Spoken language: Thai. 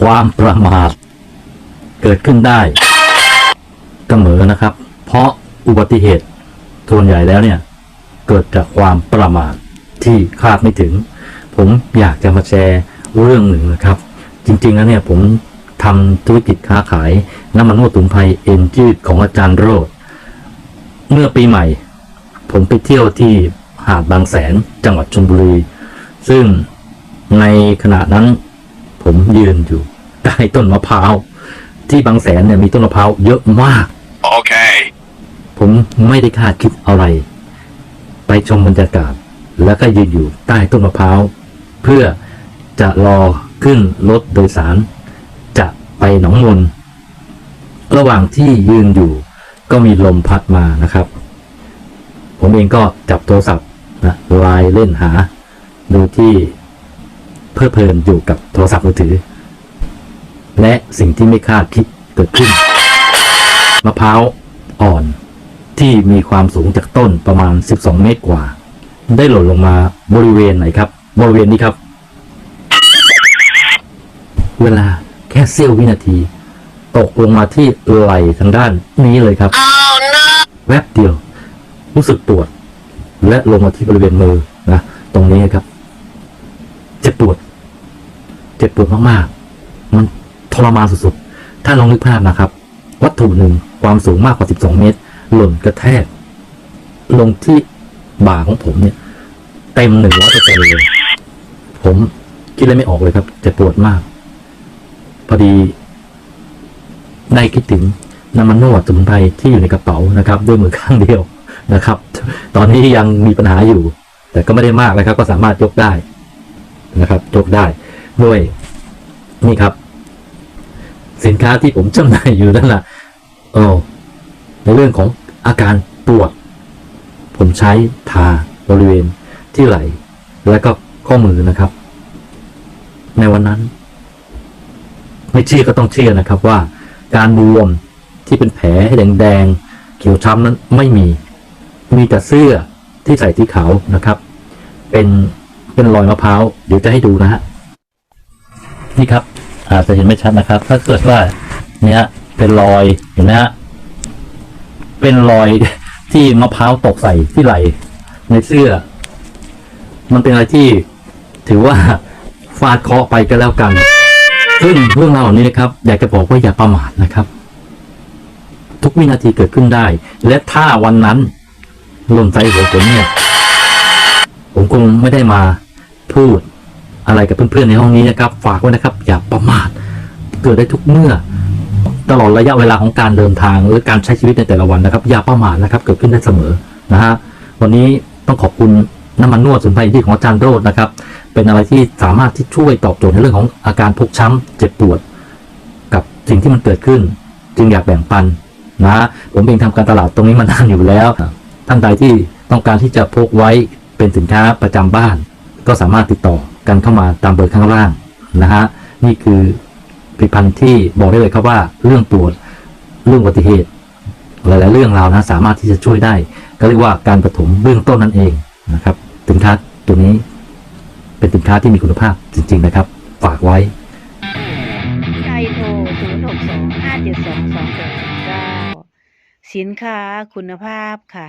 ความประมาท เกิดขึ้นได้เสมอนะครับ เพราะอุบัติเหตุส่วนใหญ่แล้วเนี่ย เกิดจากความประมาทที่คาดไม่ถึง ผมอยากจะมาแชร์เรื่องหนึ่งนะครับ จริงๆแล้วเนี่ยผมทำธุรกิจค้าขายน้ำมันนวดสมุนไพรเอ็นจืดของอาจารย์โรดเมื่อปีใหม่ ผมไปเที่ยวที่หาดบางแสนจังหวัดชลบุรี ซึ่งในขณะนั้น ผมยืนอยู่ใต้ต้นมะพร้าวที่บางแสนเนี่ยมีต้นมะพร้าวเยอะมาก Okay. ผมไม่ได้คาดคิดอะไร ไปชมบรรยากาศ แล้วก็ยืนอยู่ใต้ต้นมะพร้าวเพื่อจะรอขึ้นรถโดยสาร จะไปหนองมนระหว่างที่ยืนอยู่ก็มีลมพัดมานะครับ ผมเองก็จับโทรศัพท์นะไลน์เล่นหาดูที่ เพลิดเพลินอยู่กับโทรศัพท์มือถือ และสิ่งที่ไม่คาดคิดเกิดขึ้น มะพร้าวอ่อนที่มีความสูงจากต้นประมาณ 12 เมตรกว่า ได้หล่นลงมาบริเวณไหนครับ บริเวณนี้ครับ เวลาแค่เสี้ยววินาที ตกลงมาที่ไหล่ทางด้านนี้เลยครับ แวบเดียว รู้สึกปวด และลงมาที่บริเวณมือนะ ตรงนี้ครับ เจ็บปวดมากๆ มันทรมานสุดๆ ถ้าลองนึกภาพนะครับ วัตถุหนึ่งความสูงมากกว่า 12 เมตร หล่นกระแทก ลงที่บ่าของผมเนี่ย เต็มหนึ่งร้อยเปอร์เซ็นต์เลย ผมคิดอะไรไม่ออกเลยครับ เจ็บปวดมาก พอดีได้คิดถึงน้ำมันนวดสมุนไพรที่อยู่ในกระเป๋านะครับ ด้วยมือข้างเดียวนะครับ ตอนนี้ยังมีปัญหาอยู่ แต่ก็ไม่ได้มากนะครับ ก็สามารถยกได้นะครับ ยกได้ ด้วยนี่ครับ สินค้าที่ผมจำหน่ายอยู่นั่นแหละโอ้ในเรื่องของอาการปวด ผมใช้ทาบริเวณที่ไหล่และก็ข้อมือนะครับ ในวันนั้น ไม่เชื่อก็ต้องเชื่อนะครับว่า การบวมที่เป็นแผลแดงๆเขียวช้ำนั้นไม่มี มีแต่เสื้อที่ใส่ที่ขาวนะครับ เป็นเป็นรอยมะพร้าวเดี๋ยวจะให้ดูนะฮะ นี่ครับ อาจจะเห็นไม่ชัดนะครับ ถ้าเกิดว่าเนี่ยเป็นรอยเห็นไหมฮะเป็นรอยที่มะพร้าวตกใส่ที่ไหล่ในเสื้อ มันเป็นอะไรที่ถือว่าฟาดเคาะไปก็แล้วกัน ซึ่งเรื่องราวเหล่านี้นะครับ อยากจะบอกว่าอย่าประมาทนะครับ ทุกวินาทีเกิดขึ้นได้ และถ้าวันนั้นหล่นใส่หัวผมเนี่ย ผมคงไม่ได้มาพูด อะไรกับเพื่อนๆในห้องนี้นะครับ ฝากไว้นะครับ อย่าประมาทเกิดได้ทุกเมื่อ ตลอดระยะเวลาของการเดินทางหรือการใช้ชีวิตในแต่ละวันนะครับ อย่าประมาทนะครับ เกิดขึ้นได้เสมอนะฮะวันนี้ต้องขอบคุณน้ำมันนวดสมุนไพรที่ของอาจารย์โรดนะครับ เป็นอะไรที่สามารถที่ช่วยตอบโจทย์ในเรื่องของอาการพกช้ำเจ็บปวด กับสิ่งที่มันเกิดขึ้น จึงอยากแบ่งปันนะผมเองทำการตลาดตรงนี้มานานอยู่แล้ว ท่านใดที่ต้องการที่จะพกไว้เป็นสินค้าประจำบ้าน ก็สามารถติดต่อ กันเข้ามาตามเบอร์ข้างล่างนะฮะนี่คือผลิตภัณฑ์ที่บอกได้เลยครับว่าเรื่องปวดเรื่องอุบัติเหตุ หลาย ๆ เรื่องราวนะสามารถที่จะช่วยได้ ก็เรียกว่าการปฐมเบื้องต้นนั่นเองนะครับสินค้าตัวนี้เป็นสินค้าที่มีคุณภาพจริง ๆ นะครับ ฝากไว้ไทยโทร062 572 2809สินค้าคุณภาพค่ะ